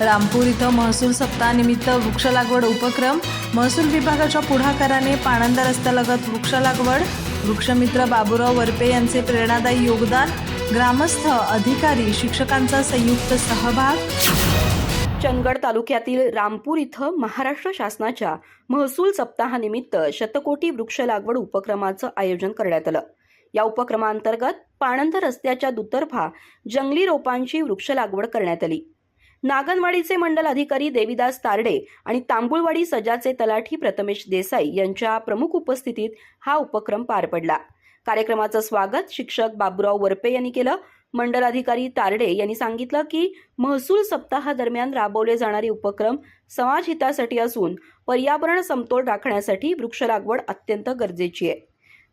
रामपूर इथं महसूल सप्ताहानिमित्त वृक्ष लागवड उपक्रम. महसूल विभागाच्या पुढाकाराने पाणंद रस्त्यालगत वृक्ष लागवड. वृक्षमित्र बाबूराव वरपे यांचे प्रेरणादायी योगदान. ग्रामस्थ अधिकारी शिक्षकांचा संयुक्त सहभाग. चंदगड तालुक्यातील रामपूर इथं महाराष्ट्र शासनाच्या महसूल सप्ताहानिमित्त शतकोटी वृक्ष लागवड उपक्रमाचं आयोजन करण्यात आलं. या उपक्रमांतर्गत पाणंद रस्त्याच्या दुतर्फा जंगली रोपांची वृक्ष लागवड करण्यात आली. नागनवाडीचे मंडल अधिकारी देविदास तारडे आणि तांबुळवाडी सजाचे तलाठी प्रथमेश देसाई यांच्या प्रमुख उपस्थितीत हा उपक्रम पार पडला. कार्यक्रमाचं स्वागत शिक्षक बाबूराव वरपे यांनी केलं. मंडल अधिकारी तारडे यांनी सांगितलं की महसूल सप्ताहादरम्यान राबवले जाणारे उपक्रम समाजहितासाठी असून पर्यावरण समतोल राखण्यासाठी वृक्ष लागवड अत्यंत गरजेची आहे.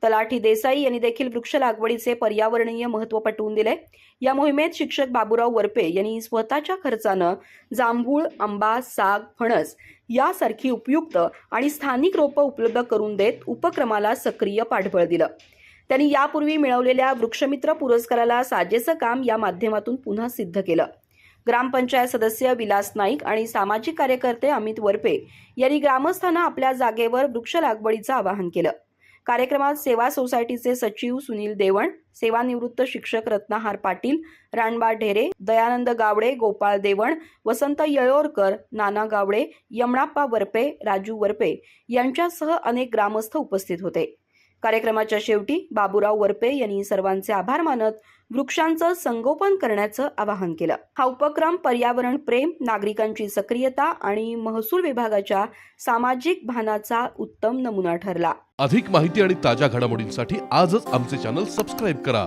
तलाठी देसाई यांनी देखील वृक्ष लागवडीचे पर्यावरणीय महत्त्व पटवून दिले. या मोहिमेत शिक्षक बाबूराव वरपे यांनी स्वतःच्या खर्चानं जांभूळ आंबा साग फणस यासारखी उपयुक्त आणि स्थानिक रोपं उपलब्ध करून देत उपक्रमाला सक्रिय पाठबळ दिलं. त्यांनी यापूर्वी मिळवलेल्या वृक्षमित्र पुरस्काराला साजेचं काम या माध्यमातून पुन्हा सिद्ध केलं. ग्रामपंचायत सदस्य विलास नाईक आणि सामाजिक कार्यकर्ते अमित वरपे यांनी ग्रामस्थांना आपल्या जागेवर वृक्ष लागवडीचं आवाहन केलं. कार्यक्रमात सेवा सोसायटीचे सचिव सुनील देवण सेवानिवृत्त शिक्षक रत्नाहार पाटील रणबा ढेरे दयानंद गावडे गोपाळ देवण वसंत येळोरकर नाना गावडे यमणाप्पा वरपे राजू वरपे यांच्यासह अनेक ग्रामस्थ उपस्थित होते. कार्यक्रमाच्या शेवटी बाबूराव वरपे यांनी सर्वांचे आभार मानत वृक्षांचं संगोपन करण्याचं आवाहन केलं. हा उपक्रम पर्यावरण प्रेम नागरिकांची सक्रियता आणि महसूल विभागाच्या सामाजिक भानाचा उत्तम नमुना ठरला. अधिक माहिती आणि ताज्या घडामोडींसाठी आजच आमचे चॅनल सबस्क्राईब करा.